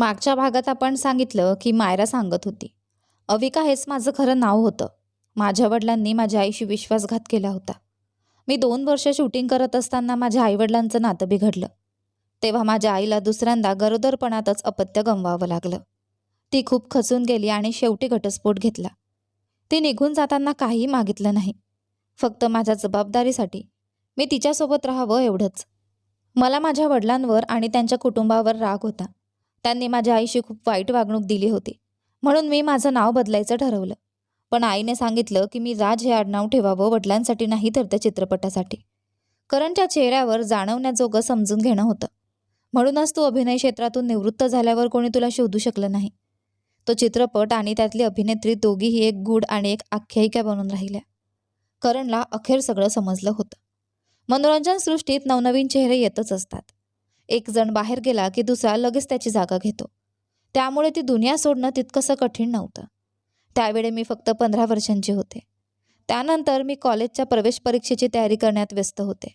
मागच्या भागात आपण सांगितलं की मायरा सांगत होती. अविका हेच माझं खरं नाव होतं. माझ्या वडिलांनी माझ्या आईशी विश्वासघात केला होता. मी दोन वर्ष शूटिंग करत असताना माझ्या आईवडिलांचं नातं बिघडलं. तेव्हा माझ्या आईला दुसऱ्यांदा गरोदरपणातच अपत्य गमवावं लागलं. ती खूप खचून गेली आणि शेवटी घटस्फोट घेतला. ती निघून जाताना काहीही मागितलं नाही. फक्त माझ्या जबाबदारीसाठी मी तिच्यासोबत राहावं एवढंच. मला माझ्या वडिलांवर आणि त्यांच्या कुटुंबावर राग होता. त्यांनी माझ्या आईशी खूप वाईट वागणूक दिली होती. म्हणून मी माझं नाव बदलायचं ठरवलं. पण आईने सांगितलं की मी राज हे आडनाव ठेवावं वडिलांसाठी नाही तर त्या चित्रपटासाठी. करणच्या चेहऱ्यावर जाणवण्याजोगं समजून घेणं होतं. म्हणूनच तू अभिनय क्षेत्रातून निवृत्त झाल्यावर कोणी तुला शोधू शकलं नाही. तो चित्रपट आणि त्यातली अभिनेत्री दोघीही एक गूढ आणि एक आख्यायिका बनून राहिल्या. करणला अखेर सगळं समजलं होतं. मनोरंजन सृष्टीत नवनवीन चेहरे येतच असतात. एक जण बाहेर गेला की दुसरा लगेच त्याची जागा घेतो. त्यामुळे ती दुनिया सोडणं तितकंसं कठीण नव्हतं. त्यावेळी मी फक्त पंधरा वर्षांची होते. त्यानंतर मी कॉलेजच्या प्रवेश परीक्षेची तयारी करण्यात व्यस्त होते.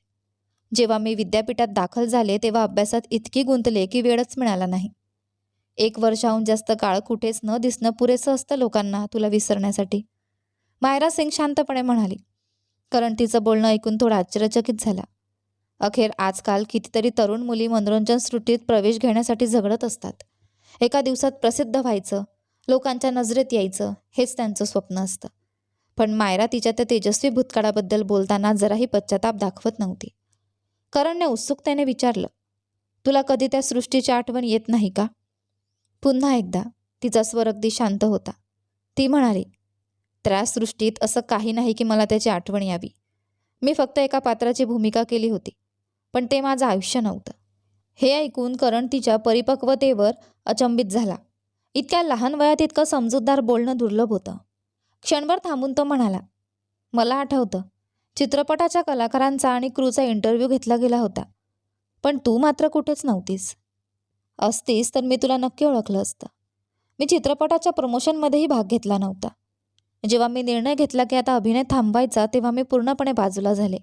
जेव्हा मी विद्यापीठात दाखल झाले तेव्हा अभ्यासात इतकी गुंतले की वेळच मिळाला नाही. एक वर्षाहून जास्त काळ कुठेच न दिसणं पुरेसं असतं लोकांना तुला विसरण्यासाठी. मायरा सिंग शांतपणे म्हणाली. कारण तिचं बोलणं ऐकून थोडा आश्चर्यचकित झाला. अखेर आजकाल कितीतरी तरुण मुली मनोरंजन सृष्टीत प्रवेश घेण्यासाठी झगडत असतात. एका दिवसात प्रसिद्ध व्हायचं लोकांच्या नजरेत यायचं हेच त्यांचं स्वप्न असतं. पण मायरा तिच्या त्या तेजस्वी भूतकाळाबद्दल बोलताना जराही पश्चाताप दाखवत नव्हती. करणने उत्सुकतेने विचारलं तुला कधी त्या सृष्टीची आठवण येत नाही का? पुन्हा एकदा तिचा स्वर अगदी शांत होता. ती म्हणाली त्या सृष्टीत असं काही नाही की मला त्याची आठवण यावी. मी फक्त एका पात्राची भूमिका केली होती. पण ते माझं आयुष्य नव्हतं. हे ऐकून करण तिच्या परिपक्वतेवर अचंबित झाला. इतक्या लहान वयात इतकं समजूतदार बोलणं दुर्लभ होतं. क्षणभर थांबून तो म्हणाला मला आठवतं. चित्रपटाच्या कलाकारांचा आणि क्रूचा इंटरव्ह्यू घेतला गेला होता. पण तू मात्र कुठेच नव्हतीस. असतीस तर मी तुला नक्की ओळखलं असतं. मी चित्रपटाच्या प्रमोशनमध्येही भाग घेतला नव्हता. जेव्हा मी निर्णय घेतला की आता अभिनय थांबवायचा तेव्हा मी पूर्णपणे बाजूला झाले.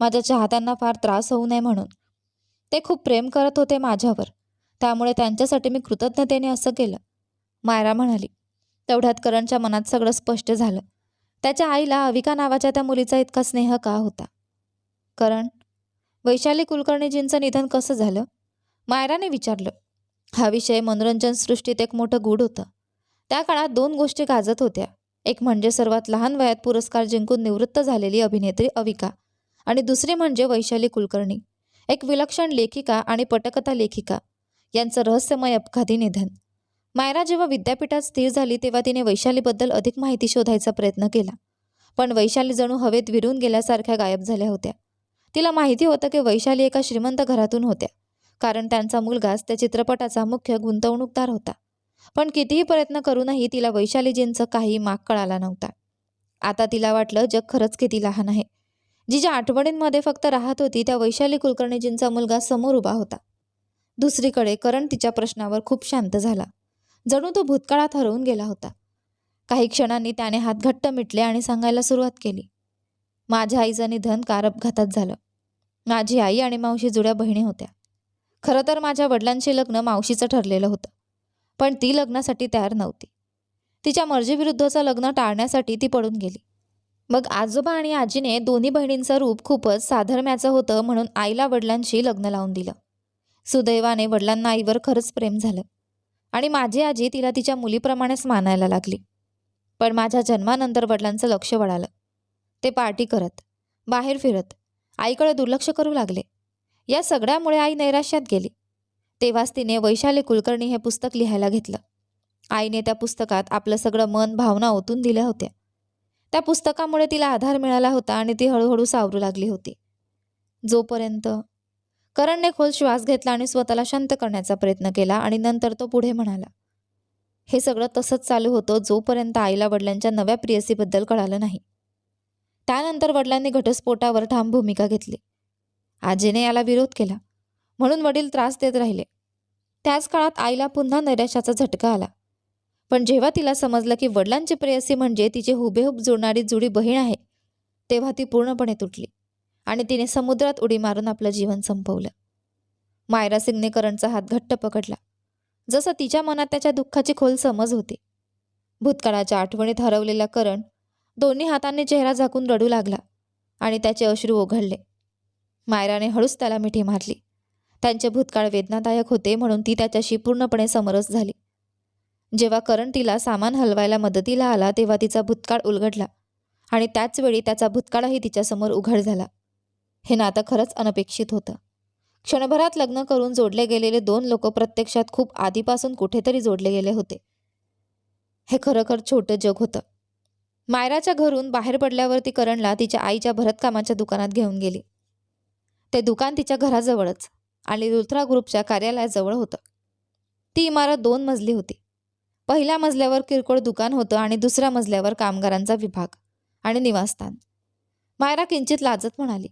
माझ्या चाहत्यांना फार त्रास होऊ नये म्हणून. ते खूप प्रेम करत होते माझ्यावर. त्यामुळे त्यांच्यासाठी मी कृतज्ञतेने असं केलं. मायरा म्हणाली तेवढ्यात करणच्या मनात सगळं स्पष्ट झालं. त्याच्या आईला अविका नावाच्या त्या मुलीचा इतका स्नेह का होता? करण वैशाली कुलकर्णीजींचं निधन कसं झालं? मायराने विचारलं. हा विषय मनोरंजन सृष्टीत एक मोठं गूढ होतं. त्या काळात दोन गोष्टी गाजत होत्या. एक म्हणजे सर्वात लहान वयात पुरस्कार जिंकून निवृत्त झालेली अभिनेत्री अविका. आणि दुसरी म्हणजे वैशाली कुलकर्णी. एक विलक्षण लेखिका आणि पटकथा लेखिका. यांचं रहस्यमय अपघाती निधन. मायरा जेव्हा विद्यापीठात स्थिर झाली तेव्हा तिने वैशालीबद्दल अधिक माहिती शोधायचा प्रयत्न केला. पण वैशाली जणू हवेत विरून गेल्यासारख्या गायब झाल्या होत्या. तिला माहिती होतं की वैशाली एका श्रीमंत घरातून होत्या. कारण त्यांचा मुलगाच त्या चित्रपटाचा मुख्य गुंतवणूकदार होता. पण कितीही प्रयत्न करूनही तिला वैशालीजींचं काही माग कळाला नव्हता. आता तिला वाटलं जग खरंच किती लहान आहे. जी ज्या आठवणींमध्ये फक्त राहत होती त्या वैशाली कुलकर्णीजींचा मुलगा समोर उभा होता. दुसरीकडे करण तिच्या प्रश्नावर खूप शांत झाला. जणू तो भूतकाळात हरवून गेला होता. काही क्षणांनी त्याने हात घट्ट मिटले आणि सांगायला सुरुवात केली. माझ्या आईचं निधन कार अपघातात झालं. माझी आई आणि मावशी जुड्या बहिणी होत्या. खरं तर माझ्या वडिलांचे लग्न मावशीचं ठरलेलं होतं. पण ती लग्नासाठी तयार नव्हती. तिच्या मर्जीविरुद्धचं लग्न टाळण्यासाठी ती पडून गेली. मग आजोबा आणि आजीने दोन्ही बहिणींचं रूप खूपच साधर्म्याचं होतं म्हणून आईला वडिलांशी लग्न लावून दिलं. सुदैवाने वडिलांना आईवर खरंच प्रेम झालं. आणि माझी आजी तिला तिच्या मुलीप्रमाणेच मानायला लागली. पण माझ्या जन्मानंतर वडिलांचं लक्ष वळालं. ते पार्टी करत बाहेर फिरत आईकडे दुर्लक्ष करू लागले. या सगळ्यामुळे आई नैराश्यात गेली. तेव्हाच तिने वैशाली कुलकर्णी हे पुस्तक लिहायला घेतलं. आईने त्या पुस्तकात आपलं सगळं मन भावना ओतून दिल्या होत्या. त्या पुस्तकामुळे तिला आधार मिळाला होता आणि ती हळूहळू सावरू लागली होती. जोपर्यंत करणने खोल श्वास घेतला आणि स्वतःला शांत करण्याचा प्रयत्न केला आणि नंतर तो पुढे म्हणाला हे सगळं तसंच चालू होतं जोपर्यंत आईला वडिलांच्या नव्या प्रियसीबद्दल कळालं नाही. त्यानंतर वडिलांनी घटस्फोटावर ठाम भूमिका घेतली. आजीने याला विरोध केला. म्हणून वडील त्रास देत राहिले. त्याच काळात आईला पुन्हा नैराश्याचा झटका आला. पण जेव्हा तिला समजलं की वडिलांची प्रेयसी म्हणजे तिची हुबेहूब जुळणारी जुडी बहीण आहे तेव्हा ती पूर्णपणे तुटली आणि तिने समुद्रात उडी मारून आपलं जीवन संपवलं. मायरा सिंगने करणचा हात घट्ट पकडला. जसं तिच्या मनात त्याच्या दुःखाची खोल समज होती. भूतकाळाच्या आठवणीत हरवलेला करण दोन्ही हातांनी चेहरा झाकून रडू लागला आणि त्याचे अश्रू ओघळले. मायराने हळूच त्याला मिठी मारली. त्यांचे भूतकाळ वेदनादायक होते म्हणून ती त्याच्याशी पूर्णपणे समरस झाली. जेव्हा करण तिला सामान हलवायला मदतीला आला तेव्हा तिचा भूतकाळ उलगडला आणि त्याचवेळी त्याचा भूतकाळही तिच्यासमोर उघड झाला. हे नातं खरंच अनपेक्षित होतं. क्षणभरात लग्न करून जोडले गेलेले दोन लोक प्रत्यक्षात खूप आधीपासून कुठेतरी जोडले गेले होते. हे खरोखर छोटं जग होतं. मायराच्या घरून बाहेर पडल्यावर ती करणला तिच्या आईच्या भरतकामाच्या दुकानात घेऊन गेली. ते दुकान तिच्या घराजवळच आणि रुथ्रा ग्रुपच्या कार्यालयाजवळ होतं. ती इमारत दोन मजली होती. पहिल्या मजल्यावर किरकोळ दुकान होतं आणि दुसऱ्या मजल्यावर कामगारांचा विभाग आणि निवासस्थान. मायरा किंचित लाजत म्हणाली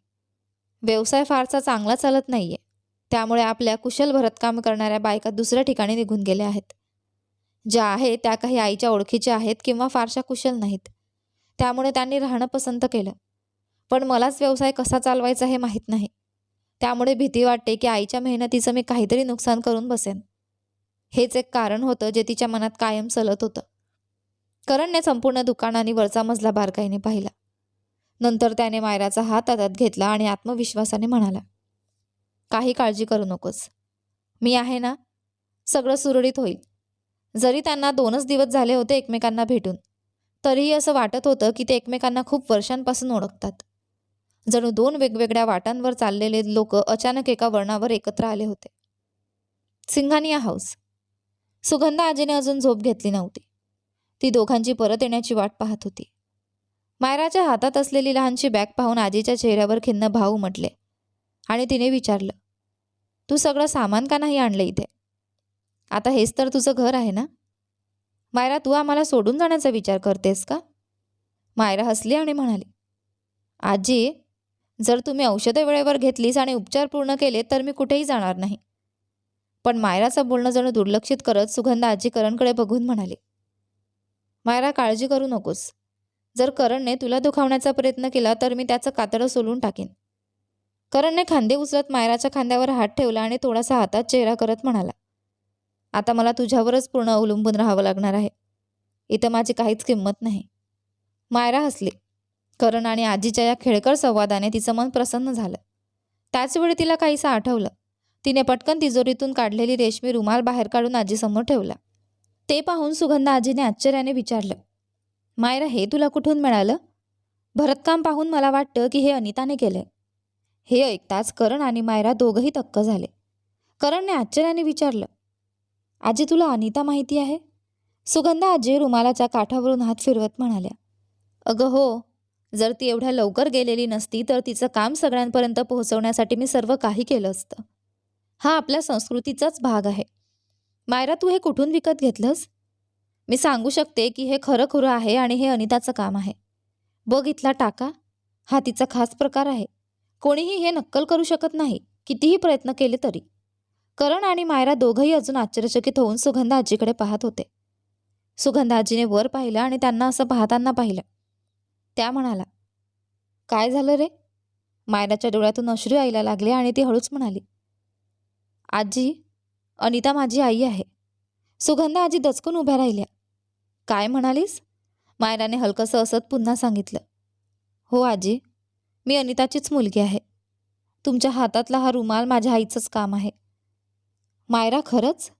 व्यवसाय फारसा चांगला चालत नाहीये. त्यामुळे आपल्या कुशल भरतकाम करणाऱ्या बायका दुसऱ्या ठिकाणी निघून गेल्या आहेत. ज्या आहेत त्या काही आईच्या ओळखीच्या आहेत किंवा फारशा कुशल नाहीत. त्यामुळे त्यांनी राहणं पसंत केलं. पण मलाच व्यवसाय कसा चालवायचा हे माहीत नाही. त्यामुळे भीती वाटते की आईच्या मेहनतीचं मी काहीतरी नुकसान करून बसेन. हेच एक कारण होतं जे तिच्या मनात कायम सलत होतं. करणने संपूर्ण दुकान आणि वरचा मजला बारकाईने पाहिला. नंतर त्याने मायराचा हात हातात घेतला आणि आत्मविश्वासाने म्हणाला काही काळजी करू नकोस. मी आहे ना? सगळं सुरळीत होईल. जरी त्यांना दोनच दिवस झाले होते एकमेकांना भेटून तरीही असं वाटत होतं की ते एकमेकांना खूप वर्षांपासून ओळखतात. जणू दोन वेगवेगळ्या वाटांवर चाललेले लोक अचानक एका वळणावर एकत्र आले होते. सिंघानिया हाऊस. सुगंधा आजीने अजून झोप घेतली नव्हती. ती दोघांची परत येण्याची वाट पाहत होती. मायराच्या हातात असलेली लहानशी बॅग पाहून आजीच्या चेहऱ्यावर खिन्न भाव उमटले आणि तिने विचारलं तू सगळं सामान का नाही आणलं इथे? आता हेच तर तुझं घर आहे ना? मायरा तू आम्हाला सोडून जाण्याचा विचार करतेस का? मायरा हसली आणि म्हणाली आजी जर तुम्ही औषधं वेळेवर घेतलीस आणि उपचार पूर्ण केले तर मी कुठेही जाणार नाही. पण मायराचं बोलणं जणू दुर्लक्षित करत सुगंधा आजी करणकडे बघून म्हणाली मायरा काळजी करू नकोस. जर करणने तुला दुखावण्याचा प्रयत्न केला तर मी त्याचं कातडं सोलून टाकेन. करणने खांदे उचलत मायराच्या खांद्यावर हात ठेवला आणि थोडासा हातात चेहरा करत म्हणाला आता मला तुझ्यावरच पूर्ण अवलंबून राहावं लागणार आहे. इथं माझी काहीच किंमत नाही. मायरा हसली. करण आणि आजीच्या या खेळकर संवादाने तिचं मन प्रसन्न झालं. त्याचवेळी तिला काहीसं आठवलं. तिने पटकन तिजोरीतून काढलेली रेशमी रुमाल बाहेर काढून आजीसमोर ठेवला. ते पाहून सुगंधा आजीने आश्चर्याने विचारलं मायरा हे तुला कुठून मिळालं? भरतकाम पाहून मला वाटतं की हे अनिताने केलंय. हे ऐकताच करण आणि मायरा दोघंही तक्क झाले. करणने आश्चर्याने विचारलं आजी तुला अनिता माहिती आहे? सुगंधा आजी रुमालाच्या काठावरून हात फिरवत म्हणाल्या अगं हो जर ती एवढ्या लवकर गेलेली नसती तर तिचं काम सगळ्यांपर्यंत पोहोचवण्यासाठी मी सर्व काही केलं असतं. हा आपल्या संस्कृतीचाच भाग आहे. मायरा तू हे कुठून विकत घेतलंस? मी सांगू शकते की हे खरं खुरं आहे आणि हे अनिताचं काम आहे. बघ इथला टाका. हा तिचा खास प्रकार आहे. कोणीही हे नक्कल करू शकत नाही कितीही प्रयत्न केले तरी. करण आणि मायरा दोघंही अजून आश्चर्यचकित होऊन सुगंधा आजीकडे पाहत होते. सुगंधा आजीने वर पाहिलं आणि त्यांना असं पाहताना पाहिलं. त्या म्हणाला काय झालं रे? मायराच्या डोळ्यातून अश्रू यायला लागले आणि ती हळूच म्हणाली आजी अनिता माझी आई आहे. सुगंधा आजी दचकून उभ्या राहिल्या. काय म्हणालीस? मायराने हलकंसं असत पुन्हा सांगितलं. हो आजी मी अनिताचीच मुलगी आहे. तुमच्या हातातला हा रुमाल माझ्या आईचंच काम आहे. मायरा खरंच?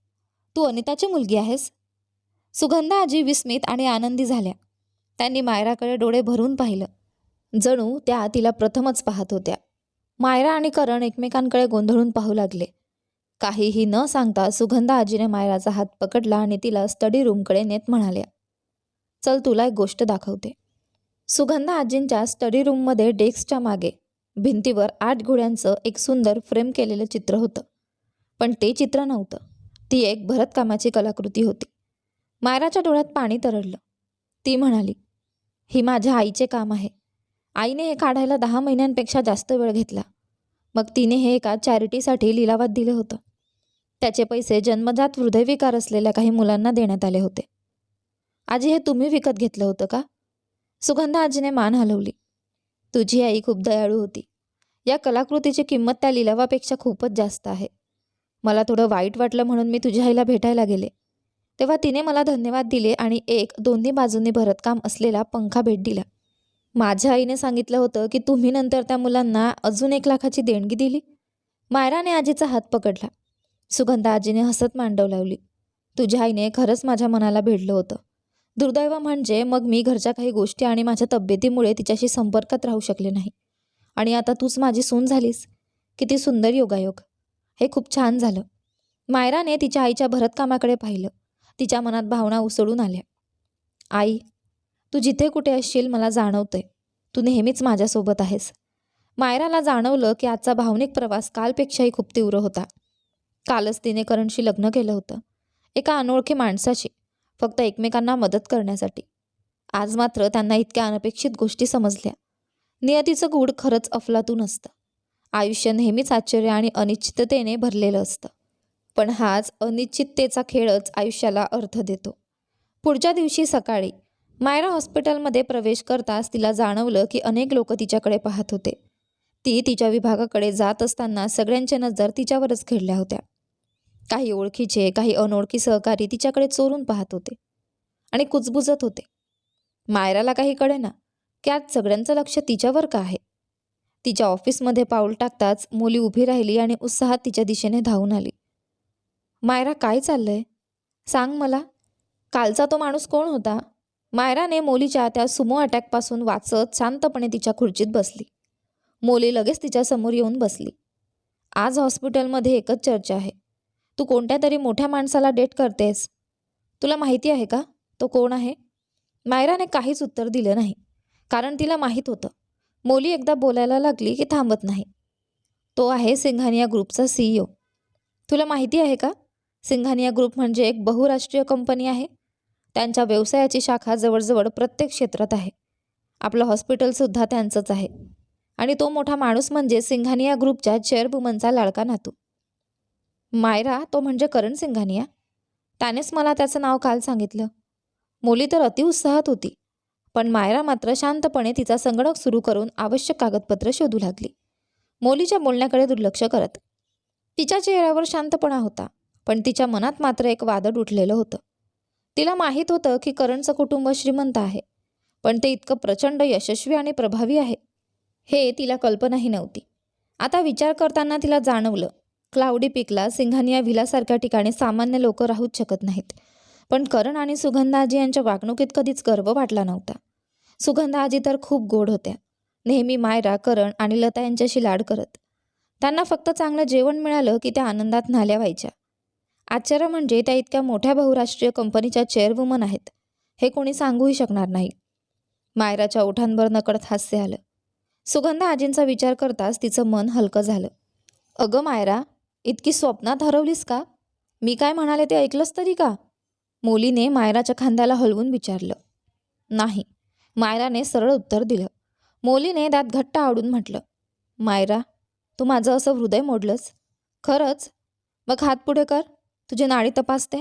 तू अनिताची मुलगी आहेस? सुगंधा आजी विस्मित आणि आनंदी झाल्या. त्यांनी मायराकडे डोळे भरून पाहिलं. जणू त्या तिला प्रथमच पाहत होत्या. मायरा आणि करण एकमेकांकडे गोंधळून पाहू लागले. काहीही न सांगता सुगंधा आजीने मायराचा हात पकडला आणि तिला स्टडी रूमकडे नेत म्हणाल्या चल तुला एक गोष्ट दाखवते. सुगंधा आजींच्या स्टडी रूममध्ये डेस्कच्या मागे भिंतीवर आठ घोड्यांचं एक सुंदर फ्रेम केलेलं चित्र होतं. पण ते चित्र नव्हतं. ती एक भरतकामाची कलाकृती होती. मायराच्या डोळ्यात पाणी तरळलं. ती म्हणाली ही माझ्या आईचे काम आहे. आईने हे काढायला दहा महिन्यांपेक्षा जास्त वेळ घेतला. मग तिने हे एका चॅरिटीसाठी लिलावात दिलं होतं. त्याचे पैसे जन्मजात हृदयविकार असलेल्या काही मुलांना देण्यात आले होते. आजी हे तुम्ही विकत घेतलं होतं का? सुगंधा आजीने मान हलवली. तुझी आई खूप दयाळू होती. या कलाकृतीची किंमत त्या लिलावापेक्षा खूपच जास्त आहे. मला थोडं वाईट वाटलं म्हणून मी तुझ्या आईला भेटायला गेले. तेव्हा तिने मला धन्यवाद दिले आणि एक दोन्ही बाजूंनी भरतकाम असलेला पंखा भेट दिला. माझ्या आईने सांगितलं होतं की तुम्ही नंतर त्या मुलांना अजून एक लाखाची देणगी दिली. मायराने आजीचा हात पकडला. सुगंधा आजीने हसत मांडव लावली. तुझ्या आईने खरंच माझ्या मनाला भिडलं होतं. दुर्दैव म्हणजे मग मी घरच्या काही गोष्टी आणि माझ्या तब्येतीमुळे तिच्याशी संपर्कात राहू शकले नाही. आणि आता तूच माझी सून झालीस. किती सुंदर योगायोग. हे खूप छान झालं. मायराने तिच्या आईच्या भरतकामाकडे पाहिलं. तिच्या मनात भावना उसळून आल्या. आई तू जिथे कुठे असशील मला जाणवतंय. तू नेहमीच माझ्यासोबत आहेस. मायराला जाणवलं की आजचा भावनिक प्रवास कालपेक्षाही खूप तीव्र होता. कालच तिने करणशी लग्न केलं होतं. एका अनोळखी माणसाशी फक्त एकमेकांना मदत करण्यासाठी. आज मात्र त्यांना इतक्या अनपेक्षित गोष्टी समजल्या. नियतीचं गूढ खरंच अफलातून असतं. आयुष्य नेहमीच आश्चर्य आणि अनिश्चिततेने भरलेलं असतं. पण हाच अनिश्चिततेचा खेळच आयुष्याला अर्थ देतो. पुढच्या दिवशी सकाळी मायरा हॉस्पिटलमध्ये प्रवेश करताच तिला जाणवलं की अनेक लोक तिच्याकडे पाहत होते. ती तिच्या विभागाकडे जात असताना सगळ्यांच्या नजर तिच्यावरच खेळल्या होत्या. काही ओळखीचे काही अनोळखी सहकारी तिच्याकडे चोरून पाहत होते आणि कुजबुजत होते. मायराला काही कळेना की आज सगळ्यांचं लक्ष तिच्यावर का आहे? तिच्या ऑफिसमध्ये पाऊल टाकताच मुली उभी राहिली आणि उत्साहात तिच्या दिशेने धावून आली. मायरा काय चाललंय? सांग मला. कालचा तो माणूस कोण होता? मायराने मोलीच्या त्या सुमो अटॅकपासून वाचत शांतपणे तिच्या खुर्चीत बसली. मोली लगेच तिच्यासमोर येऊन बसली. आज हॉस्पिटलमध्ये एकच चर्चा आहे. तू कोणत्या तरी मोठ्या माणसाला डेट करतेस? तुला माहिती आहे का? तो कोण आहे? मायराने काहीच उत्तर दिलं नाही. कारण तिला माहीत होतं. मोली एकदा बोलायला लागली की थांबत नाही. तो आहे सिंघानिया ग्रुपचा सीईओ तुला माहिती आहे का? सिंघानिया ग्रुप म्हणजे एक बहुराष्ट्रीय कंपनी आहे. त्यांच्या व्यवसायाची शाखा जवळजवळ प्रत्येक क्षेत्रात आहे. आपलं हॉस्पिटलसुद्धा त्यांचंच आहे. आणि तो मोठा माणूस म्हणजे सिंघानिया ग्रुपच्या चेअरवुमनचा लाडका नातू. मायरा तो म्हणजे करण सिंघानिया. त्यानेच मला त्याचं नाव काल सांगितलं. मुली तर अतिउत्साहात होती पण मायरा मात्र शांतपणे तिचा संगणक सुरू करून आवश्यक कागदपत्र शोधू लागली. मोलीच्या बोलण्याकडे दुर्लक्ष करत. तिच्या चेहऱ्यावर शांतपणा होता पण तिच्या मनात मात्र एक वादळ उठलेलं होतं. तिला माहीत होतं की करणचं कुटुंब श्रीमंत आहे पण ते इतकं प्रचंड यशस्वी आणि प्रभावी आहे हे तिला कल्पनाही नव्हती. आता विचार करताना तिला जाणवलं क्लाउडी पिकला सिंघानिया व्हिलासारख्या ठिकाणी सामान्य लोक राहूच शकत नाहीत. पण करण आणि सुगंधाजी यांच्या वागणुकीत कधीच गर्व वाटला नव्हता. सुगंधाजी तर खूप गोड होत्या. नेहमी मायरा करण आणि लता यांच्याशी लाड करत. त्यांना फक्त चांगलं जेवण मिळालं की त्या आनंदात न्हाल्या व्हायच्या. आश्चर्य म्हणजे त्या इतक्या मोठ्या बहुराष्ट्रीय कंपनीच्या चेअरवुमन आहेत. हे कोणी सांगूही शकणार नाही. मायराच्या ओठांवर नकळत हास्य आलं. सुगंधा आजींचा विचार करताच तिचं मन हलकं झालं. अगं मायरा इतकी स्वप्नात हरवलीस का? मी काय म्हणाले ते ऐकलंस तरी का? मुलीने मायराच्या खांद्याला हलवून विचारलं. नाही. मायराने सरळ उत्तर दिलं. मोलीने दात घट्ट आवडून म्हटलं मायरा तू माझं असं हृदय मोडलंस? खरंच? मग हात पुढे कर. तुझी नाडी तपासते.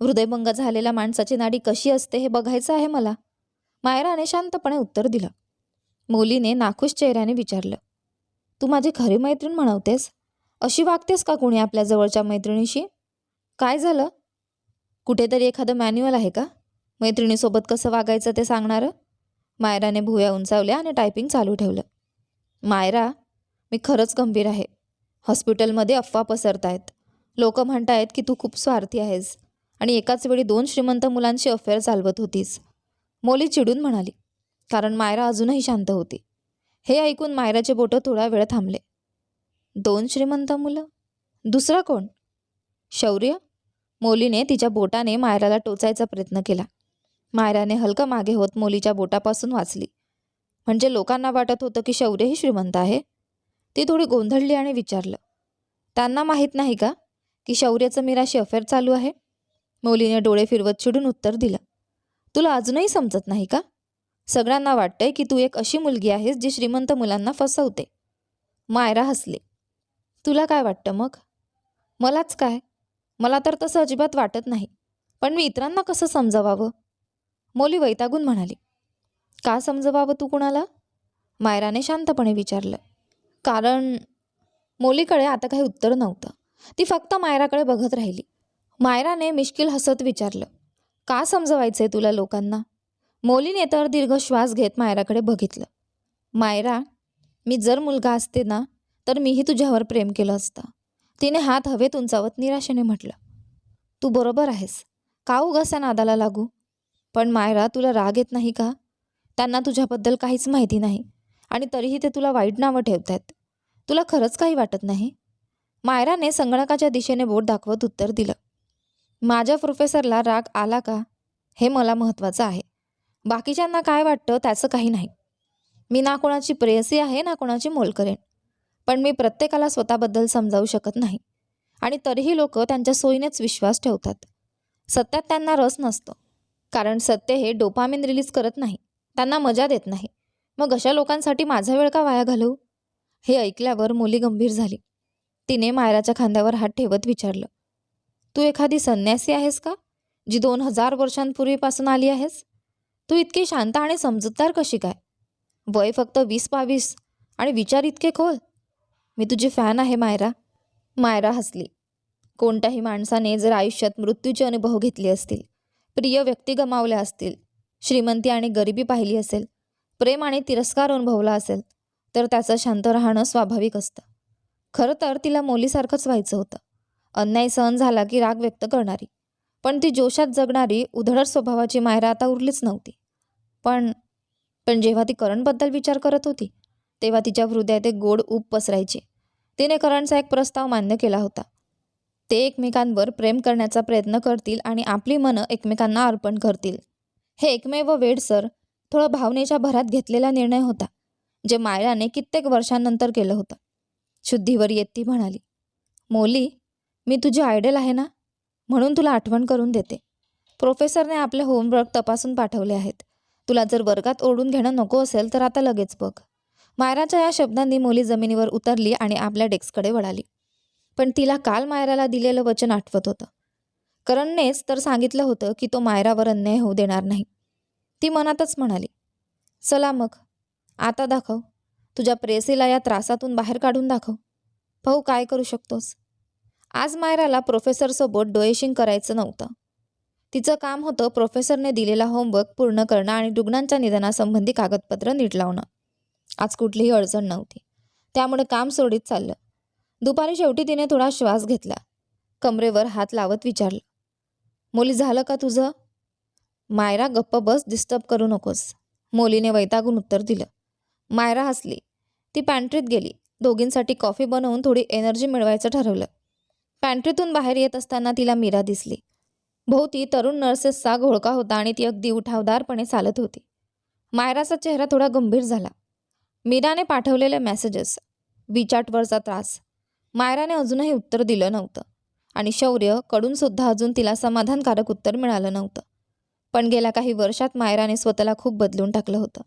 हृदयभंग झालेल्या माणसाची नाडी कशी असते हे बघायचं आहे मला. मायराने शांतपणे उत्तर दिलं. मोलीने नाखुश चेहऱ्याने विचारलं तू माझी खरी मैत्रीण म्हणवतेस? अशी वागतेस का कुणी आपल्या जवळच्या मैत्रिणीशी? काय झालं? कुठेतरी एखादं मॅन्युअल आहे का? मैत्रिणीसोबत कसं वागायचं ते सांगणारं? मायराने भुया उंचावल्या आणि टायपिंग चालू ठेवलं. मायरा मी खरंच गंभीर आहे. हॉस्पिटलमध्ये अफवा पसरत आहेत लोक म्हणतायत की तू खूप स्वार्थी आहेस आणि एकाच वेळी दोन श्रीमंत मुलांशी अफेअर चालवत होतीस. मोली चिडून म्हणाली. कारण मायरा अजूनही शांत होती. हे ऐकून मायराचे बोटं थोडा वेळ थांबले. दोन श्रीमंत मुलं? दुसरा कोण? शौर्य? मोलीने तिच्या बोटाने मायराला टोचायचा प्रयत्न केला. मायराने हलकं मागे होत मोलीच्या बोटापासून वाचली. म्हणजे लोकांना वाटत होतं की शौर्यही श्रीमंत आहे? ती थोडी गोंधळली आणि विचारलं. त्यांना माहीत नाही का की शौर्याचं मीराशी अफेअर चालू आहे? मोलीने डोळे फिरवत चिडून उत्तर दिलं. तुला अजूनही समजत नाही का? सगळ्यांना वाटतंय की तू एक अशी मुलगी आहेस जी श्रीमंत मुलांना फसवते. मायरा हसले. तुला काय वाटतं मग? मलाच काय? मला तर तसं अजिबात वाटत नाही. पण मी इतरांना कसं समजवावं? मोली वैतागून म्हणाली. का समजवावं तू कुणाला? मायराने शांतपणे विचारलं. कारण मोलीकडे आता काही उत्तर नव्हतं. ती फक्त मायराकडे बघत राहिली. मायराने मिश्किल हसत विचारलं. का समजवायचंय तुला लोकांना? मोलीने तर दीर्घ श्वास घेत मायराकडे बघितलं. मायरा मी जर मुलगा असते ना तर मीही तुझ्यावर प्रेम केलं असतं. तिने हात हवेत उंचावत निराशेने म्हटलं तू बरोबर आहेस. का उगासा नादाला लागू? पण मायरा तुला राग येत नाही का? त्यांना तुझ्याबद्दल काहीच माहिती नाही आणि तरीही ते तुला वाईट नावं ठेवत आहेत तुला खरंच काही वाटत नाही? मायराने संगणकाच्या दिशेने बोट दाखवत उत्तर दिलं माझ्या प्रोफेसरला राग आला का? हे मला महत्त्वाचं आहे. बाकीच्यांना काय वाटतं त्याचं काही नाही. मी ना कोणाची प्रेयसी आहे ना कोणाची मोल करेन. पण मी प्रत्येकाला स्वतःबद्दल समजावू शकत नाही. आणि तरीही लोक त्यांच्या सोयीनेच विश्वास ठेवतात. सत्यात त्यांना रस नसतो. कारण सत्य हे डोपामिन रिलीज करत नाही. त्यांना मजा देत नाही. मग अशा लोकांसाठी माझा वेळ का वाया घालवू? हे ऐकल्यावर मुली गंभीर झाली. तिने मायराच्या खांद्यावर हात ठेवत विचारलं तू एखादी संन्यासी आहेस का? जी दोन हजार वर्षांपूर्वीपासून आली आहेस? तू इतकी शांत आणि समजूतदार कशी काय? वय फक्त वीस बावीस आणि विचार इतके खोल. मी तुझी फॅन आहे मायरा. मायरा हसली. कोणत्याही माणसाने जर आयुष्यात मृत्यूचे अनुभव घेतले असतील प्रिय व्यक्ती गमावल्या असतील श्रीमंती आणि गरिबी पाहिली असेल प्रेम आणि तिरस्कार अनुभवला असेल तर त्याचं शांत राहणं स्वाभाविक असतं. खरं तर तिला मोलीसारखंच व्हायचं होतं. अन्याय सहन झाला की राग व्यक्त करणारी. पण ती जोशात जगणारी उधळट स्वभावाची मायरा आता उरलीच नव्हती. पण पण जेव्हा ती करणबद्दल विचार करत होती तेव्हा तिच्या हृदयात एक गोड ऊब पसरायची. तिने करणचा एक प्रस्ताव मान्य केला होता. ते एकमेकांवर प्रेम करण्याचा प्रयत्न करतील आणि आपली मनं एकमेकांना अर्पण करतील. हे एकमेव वेडसर थोडं भावनेच्या भरात घेतलेला निर्णय होता जे मायराने कित्येक वर्षांनंतर केलं होतं. शुद्धीवर येत ती म्हणाली मोली मी तुझी आयडल आहे ना? म्हणून तुला आठवण करून देते. प्रोफेसरने आपले होमवर्क तपासून पाठवले आहेत. तुला जर वर्गात ओढून घेणं नको असेल तर आता लगेच बघ. मायराच्या या शब्दांनी मुली जमिनीवर उतरली आणि आपल्या डेस्ककडे वळाली. पण तिला काल मायराला दिलेलं वचन आठवत होतं. करणनेच तर सांगितलं होतं की तो मायरावर अन्याय होऊ देणार नाही. ती मनातच म्हणाली चला मग आता दाखव. तुझ्या प्रेसीला या त्रासातून बाहेर काढून दाखव. भाऊ काय करू शकतोस. आज मायराला प्रोफेसरसोबत डोएशिंग करायचं नव्हतं. तिचं काम होतं प्रोफेसरने दिलेला होमवर्क पूर्ण करणं आणि रुग्णांच्या निधनासंबंधी कागदपत्र नीट लावणं. आज कुठलीही अडचण नव्हती. त्यामुळे काम सोडीत चाललं. दुपारी शेवटी तिने थोडा श्वास घेतला. कमरेवर हात लावत विचारलं मुली झालं का तुझं? मायरा गप्प बस डिस्टर्ब करू नकोस. मोलीने वैतागून उत्तर दिलं. मायरा हसली. ती पॅन्ट्रीत गेली. दोघींसाठी कॉफी बनवून थोडी एनर्जी मिळवायचं ठरवलं. पॅन्ट्रीतून बाहेर येत असताना तिला मीरा दिसली. भोवती तरुण नर्सेसचा घोळका होता आणि ती अगदी उठावदारपणे चालत होती. मायराचा चेहरा थोडा गंभीर झाला. मीराने पाठवलेले मेसेजेस विचाटवरचा त्रास. मायराने अजूनही उत्तर दिलं नव्हतं. आणि शौर्य कडूनसुद्धा अजून तिला समाधानकारक उत्तर मिळालं नव्हतं. पण गेल्या काही वर्षात मायराने स्वतःला खूप बदलून टाकलं होतं.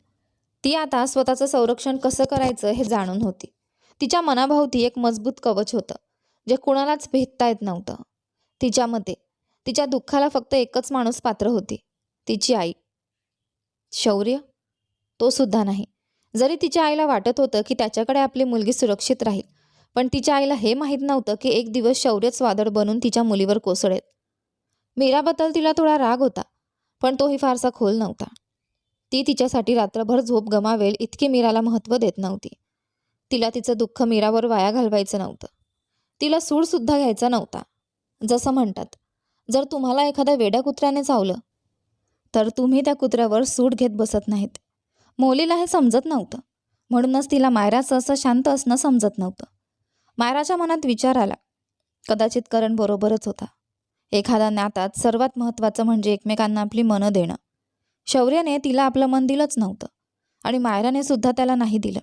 ती आता स्वतःचं संरक्षण कसं करायचं हे जाणून होती. तिच्या मनाभोवती एक मजबूत कवच होतं जे कुणालाच भेटता येत नव्हतं. तिच्या मते तिच्या दुःखाला फक्त एकच माणूस पात्र होती तिची आई. शौर्य? तो सुद्धा नाही. जरी तिच्या आईला वाटत होतं की त्याच्याकडे आपली मुलगी सुरक्षित राहील पण तिच्या आईला हे माहीत नव्हतं की एक दिवस शौर्यच वादळ बनून तिच्या मुलीवर कोसळेल. मीराबद्दल तिला थोडा राग होता पण तोही फारसा खोल नव्हता. ती तिच्यासाठी रात्रभर झोप गमावेल इतकी मीराला महत्त्व देत नव्हती. तिला तिचं दुःख मीरावर वाया घालवायचं नव्हतं. तिला सूडसुद्धा घ्यायचा नव्हता. जसं म्हणतात जर तुम्हाला एखाद्या वेड्या कुत्र्याने चावलं तर तुम्ही त्या कुत्र्यावर सूट घेत बसत नाहीत. मौलीला हे समजत नव्हतं. म्हणूनच तिला मायराचं असं शांत असणं समजत नव्हतं. मायराच्या मनात विचार आला. कदाचित करण बरोबरच होता. एखाद्या नात्यात सर्वात महत्त्वाचं म्हणजे एकमेकांना आपली मनं देणं. शौर्याने तिला आपलं मन दिलंच नव्हतं आणि मायराने सुद्धा त्याला नाही दिलं.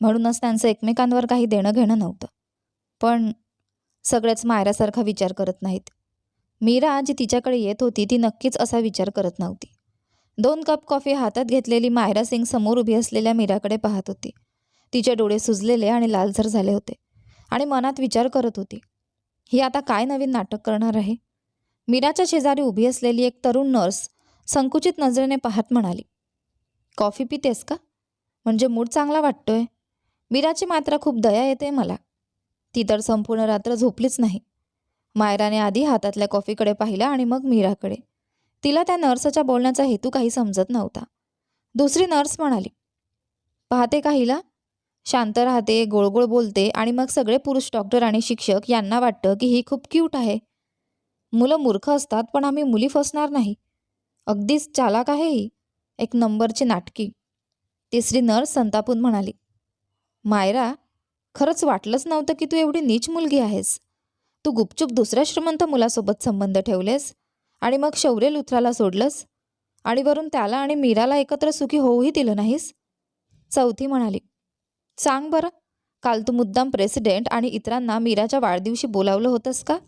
म्हणूनच त्यांचं एकमेकांवर काही देणं घेणं नव्हतं. पण सगळेच मायरासारखा विचार करत नाहीत. मीरा जी तिच्याकडे येत होती ती नक्कीच असा विचार करत नव्हती. दोन कप कॉफी हातात घेतलेली मायरा सिंग समोर उभी असलेल्या मीराकडे पाहत होती. तिचे डोळे सुजलेले आणि लालझर झाले होते आणि मनात विचार करत होती. ही आता काय नवीन नाटक करणार आहे? मीराच्या शेजारी उभी असलेली एक तरुण नर्स संकुचित नजरेने पाहत म्हणाली कॉफी पितेस का? म्हणजे मूड चांगला वाटतोय. मीराची मात्र खूप दया येते मला. ती तर संपूर्ण रात्र झोपलीच नाही. मायराने आधी हातातल्या कॉफीकडे पाहिलं आणि मग मीराकडे. तिला त्या नर्सच्या बोलण्याचा हेतू काही समजत नव्हता. दुसरी नर्स म्हणाली पाहते का हिला? शांत राहते गोळगोळ बोलते आणि मग सगळे पुरुष डॉक्टर आणि शिक्षक यांना वाटतं की ही खूप क्यूट आहे. मुलं मूर्ख असतात पण आम्ही मुली फसणार नाही. अगदीच चालाक आहे ही. एक नंबरची नाटकी. तिसरी नर्स संतापून म्हणाली मायरा खरंच वाटलंच नव्हतं की तू एवढी नीच मुलगी आहेस. तू गुपचूप दुसऱ्या श्रीमंत मुलासोबत संबंध ठेवलेस. आणि मग शौर्य लुथराला सोडलंस? आणि वरून त्याला आणि मीराला एकत्र सुखी होऊही दिलं नाहीस? चौथी म्हणाली सांग बरं काल तू मुद्दाम प्रेसिडेंट आणि इतरांना मीराच्या वाढदिवशी बोलावलं होतंस का?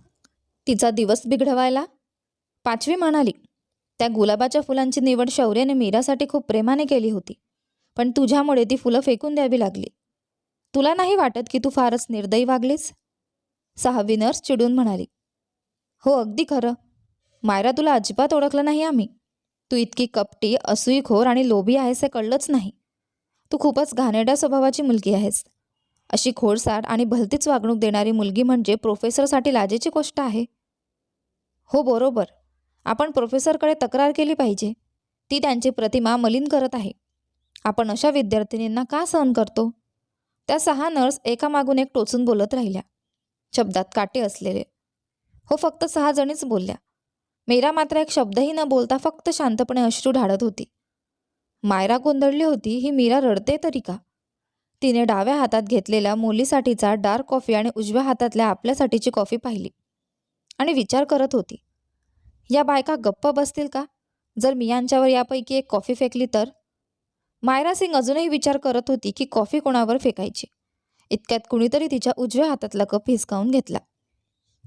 तिचा दिवस बिघडवायला? पाचवी म्हणाली त्या गुलाबाच्या फुलांची निवड शौर्याने मीरासाठी खूप प्रेमाने केली होती पण तुझ्यामुळे ती फुलं फेकून द्यावी लागली. तुला नाही वाटत की तू फारच निर्दयी वागलीस? सहावी नर्स चिडून म्हणाली हो अगदी खरं. मायरा तुला अजिबात ओळखलं नाही आम्ही. तू इतकी कपटी असूईखोर आणि लोभी आहेस हे कळलंच नाही. तू खूपच घाणेरड्या स्वभावाची मुलगी आहेस. अशी खोडसाड आणि भलतीच वागणूक देणारी मुलगी म्हणजे प्रोफेसरसाठी लाजेची गोष्ट आहे. हो बरोबर. आपण प्रोफेसरकडे तक्रार केली पाहिजे. ती त्यांची प्रतिमा मलिन करत आहे. आपण अशा विद्यार्थिनींना का सहन करतो? त्या सहा नर्स एकामागून एक टोचून बोलत राहिल्या. शब्दात काटे असलेले. हो फक्त सहा जणीच बोलल्या. मीरा मात्र एक शब्दही न बोलता फक्त शांतपणे अश्रू ढाळत होती. मायरा गोंधळली होती ही मीरा रडते तरी का? तिने डाव्या हातात घेतलेल्या मुलीसाठीचा डार्क कॉफी आणि उजव्या हातातल्या आपल्यासाठीची कॉफी पाहिली आणि विचार करत होती या बायका गप्प बसतील का? जर मी यांच्यावर यापैकी एक कॉफी फेकली तर? मायरा सिंग अजूनही विचार करत होती की कॉफी कोणावर फेकायची. इतक्यात कुणीतरी तिच्या उजव्या हातातला कप हिसकावून घेतला.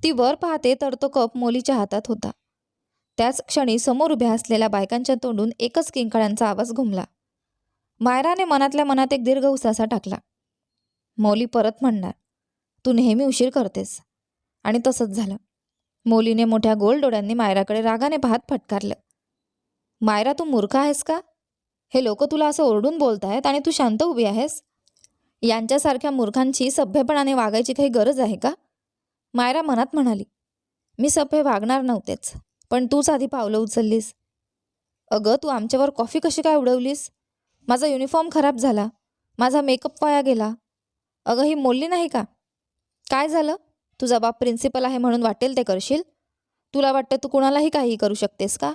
ती वर पाहते तर तो कप मोलीच्या हातात होता. त्याच क्षणी समोर उभ्या असलेल्या बायकांच्या तोंडून एकच किंकाळ्यांचा आवाज घुमला. मायराने मनातल्या मनात एक दीर्घ उसासा टाकला. मौली परत म्हणणार तू नेहमी उशीर करतेस. आणि तसंच झालं. मौलीने मोठ्या गोल डोळ्यांनी मायराकडे रागाने पाहत फटकारलं. मायरा तू मूर्ख आहेस का? हे लोक तुला असं ओरडून बोलतायत आणि तू शांत उभी आहेस? यांच्यासारख्या मूर्खांची सभ्यपणाने वागायची काही गरज आहे का? मायरा मनात म्हणाली मी सभ्य वागणार नव्हतेच. पण तूच आधी पावलं उचललीस. अगं तू आमच्यावर कॉफी कशी काय उडवलीस? माझा युनिफॉर्म खराब झाला. माझा मेकअप वाया गेला. अगं ही मोलली नाही का? काय झालं? तुझा बाप प्रिन्सिपल आहे म्हणून वाटेल ते करशील? तुला वाटतं तू कुणालाही काहीही करू शकतेस का?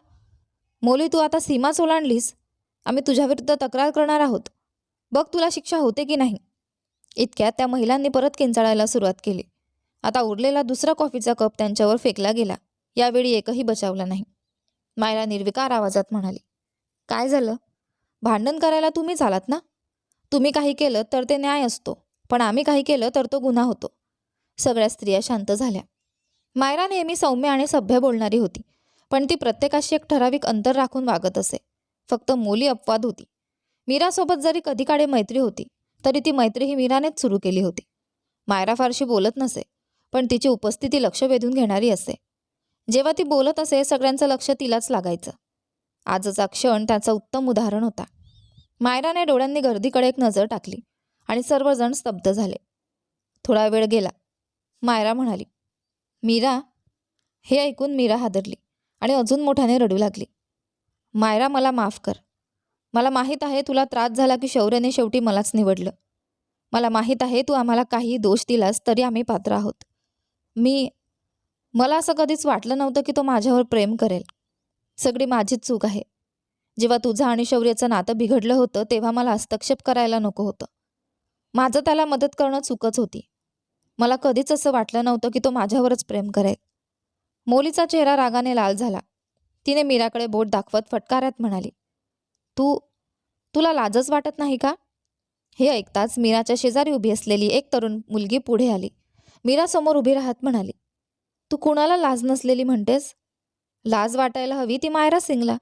मोली तू आता सीमाच ओलांडलीस आम्ही तुझ्याविरुद्ध तक्रार करणार आहोत. बघ तुला शिक्षा होते की नाही. इतक्यात त्या महिलांनी परत किंचाळायला सुरुवात केली. आता उरलेला दुसरा कॉफीचा कप त्यांच्यावर फेकला गेला. यावेळी एकही बचावला नाही. मायरा निर्विकार आवाजात म्हणाली काय झालं? भांडण करायला तुम्हीच आलात ना? तुम्ही काही केलं तर ते न्याय असतो पण आम्ही काही केलं तर तो गुन्हा होतो. सगळ्या स्त्रिया शांत झाल्या. मायरा नेहमी सौम्य आणि सभ्य बोलणारी होती पण ती प्रत्येकाशी एक ठराविक अंतर राखून वागत असे. फक्त मोली अपवाद होती. मीरासोबत जरी कधी काळे मैत्री होती तरी ती मैत्री ही मीरानेच सुरू केली होती. मायरा फारशी बोलत नसे पण तिची उपस्थिती लक्ष वेधून घेणारी असे. जेव्हा ती बोलत असे सगळ्यांचं लक्ष तिलाच लागायचं. आजचा क्षण त्याचं उत्तम उदाहरण होता. मायराने डोळ्यांनी गर्दीकडे एक नजर टाकली आणि सर्वजण स्तब्ध झाले. थोडा वेळ गेला. मायरा म्हणाली मीरा. हे ऐकून मीरा हादरली आणि अजून मोठ्याने रडू लागली. मायरा मला माफ कर. मला माहीत आहे तुला त्रास झाला की शौर्यने शेवटी मलाच निवडलं. मला माहीत आहे तू आम्हाला काही दोष दिलास तरी आम्ही पात्र आहोत. मी मला असं कधीच वाटलं नव्हतं की तो माझ्यावर प्रेम करेल. सगळी माझीच चूक आहे. जेव्हा तुझं आणि शौर्याचं नातं बिघडलं होतं तेव्हा मला हस्तक्षेप करायला नको होतं. माझं त्याला मदत करणं चूकच होती. मला कधीच असं वाटलं नव्हतं की तो माझ्यावरच प्रेम करेल. मोलीचा चेहरा रागाने लाल झाला. तिने मीराकडे बोट दाखवत फटकाऱ्यात म्हणाली तू तुला लाजच वाटत नाही का? हे ऐकताच मीराच्या शेजारी उभी असलेली एक तरुण मुलगी पुढे आली. मीरासमोर उभी राहत म्हणाली तू कुणाला लाज नसलेली म्हणतेस? लाज वाटायला हवी ती मायरा सिंगला.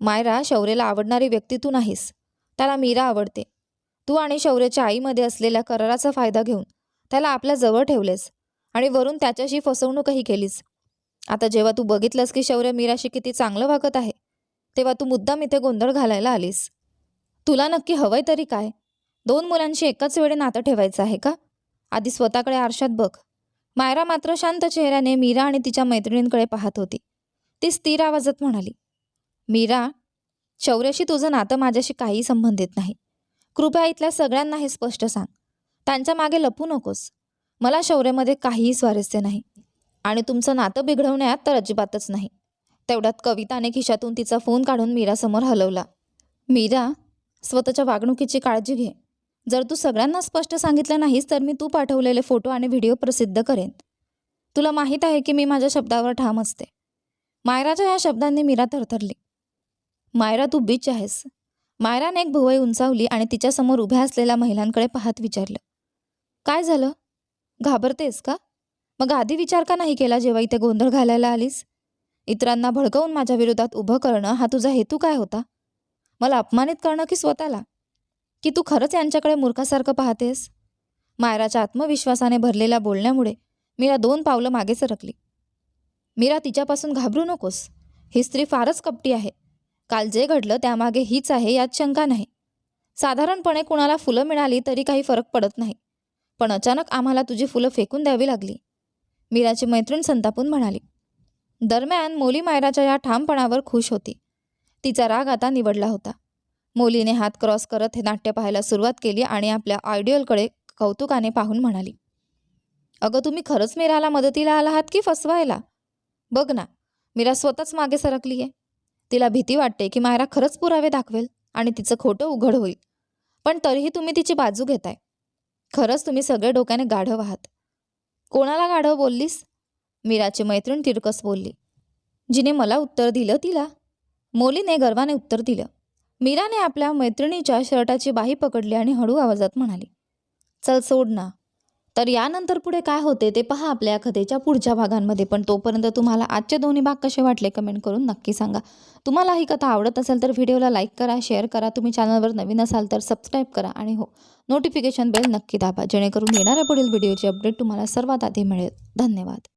मायरा शौर्यला आवडणारी व्यक्ती तू नाहीस. त्याला मीरा आवडते. तू आणि शौर्याच्या आईमध्ये असलेल्या कराराचा फायदा घेऊन त्याला आपल्या जवळ ठेवलेस आणि वरून त्याच्याशी फसवणूकही केलीस. आता जेव्हा तू बघितलंस की शौर्य मीराशी किती चांगलं वागत आहे तेव्हा तू मुद्दाम इथे गोंधळ घालायला आलीस. तुला नक्की हवंय तरी काय? दोन मुलांशी एकाच वेळी नातं ठेवायचं आहे का? आधी स्वतःकडे आरशात बघ. मायरा मात्र शांत चेहऱ्याने मीरा आणि तिच्या मैत्रिणींकडे पाहत होती. ती स्थिर आवाजात म्हणाली मीरा शौर्याशी तुझं नातं माझ्याशी काही संबंधित नाही. कृपया इथल्या सगळ्यांना हे स्पष्ट सांग. त्यांच्या मागे लपू नकोस. मला शौर्यामध्ये काहीही स्वारस्य नाही. आणि तुमचं नातं बिघडवण्यात तर अजिबातच नाही. तेवढ्यात कविताने खिशातून तिचा फोन काढून मीरासमोर हलवला मीरा स्वतःच्या वागणुकीची काळजी घे. जर तू सगळ्यांना स्पष्ट सांगितलं नाहीस तर मी तू पाठवलेले फोटो आणि व्हिडिओ प्रसिद्ध करेन. तुला माहीत आहे की मी माझ्या शब्दावर ठाम असते. मायराच्या या शब्दांनी मीरा थरथरली. मायरा तू बीच आहेस. मायराने एक भुवई उंचावली आणि तिच्यासमोर उभ्या असलेल्या महिलांकडे पाहत विचारलं. काय झालं? घाबरतेस का? मग आधी विचार का नाही केला जेव्हा इथे गोंधळ घालायला आलीस? इतरांना भडकवून माझ्या विरोधात उभं करणं हा तुझा हेतू काय होता? मला अपमानित करणं की स्वतःला? की तू खरंच यांच्याकडे मूर्खासारखं पाहतेस? मायराच्या आत्मविश्वासाने भरलेल्या बोलण्यामुळे मीरा दोन पावलं मागे सरकली. मीरा तिच्यापासून घाबरू नकोस. ही स्त्री फारच कपटी आहे. काल जे घडलं त्यामागे हीच आहे यात शंका नाही. साधारणपणे कुणाला फुलं मिळाली तरी काही फरक पडत नाही. पण अचानक आम्हाला तुझी फुलं फेकून द्यावी लागली. मीराची मैत्रीण संतापून म्हणाली. दरम्यान मोली मायराच्या या ठामपणावर खुश होती. तिचा राग आता निवडला होता. मुलीने हात क्रॉस करत हे नाट्य पाहायला सुरुवात केली आणि आपल्या आयडियलकडे कौतुकाने पाहून म्हणाली अगं तुम्ही खरंच मीराला मदतीला आला आहात की फसवायला? बघ ना मीरा स्वतःच मागे सरकली आहे तिला भीती वाटते की मायरा खरंच पुरावे दाखवेल आणि तिचं खोटं उघड होईल. पण तरीही तुम्ही तिची बाजू घेताय. खरंच तुम्ही सगळे डोक्याने गाढव आहात. कोणाला गाढव बोललीस? मीराची मैत्रीण तिरकस बोलली जिने मला उत्तर दिलं तिला. मोलीने गर्वाने उत्तर दिलं. मीराने आपल्या मैत्रिणीच्या शर्टाची बाही पकडली आणि हळू आवाजात म्हणाली चल सोड ना. तर यानंतर पुढे काय होते ते पहा आपल्या कथेच्या पुढच्या भागांमध्ये. पण तोपर्यंत तुम्हाला आजचे दोन्ही भाग कसे वाटले कमेंट करून नक्की सांगा. तुम्हाला ही कथा आवडत असेल तर व्हिडिओला लाईक करा शेअर करा. तुम्ही चॅनलवर नवीन असाल तर सबस्क्राईब करा आणि हो नोटिफिकेशन बेल नक्की दाबा जेणेकरून येणाऱ्या पुढील व्हिडिओची अपडेट तुम्हाला सर्वात आधी मिळेल. धन्यवाद.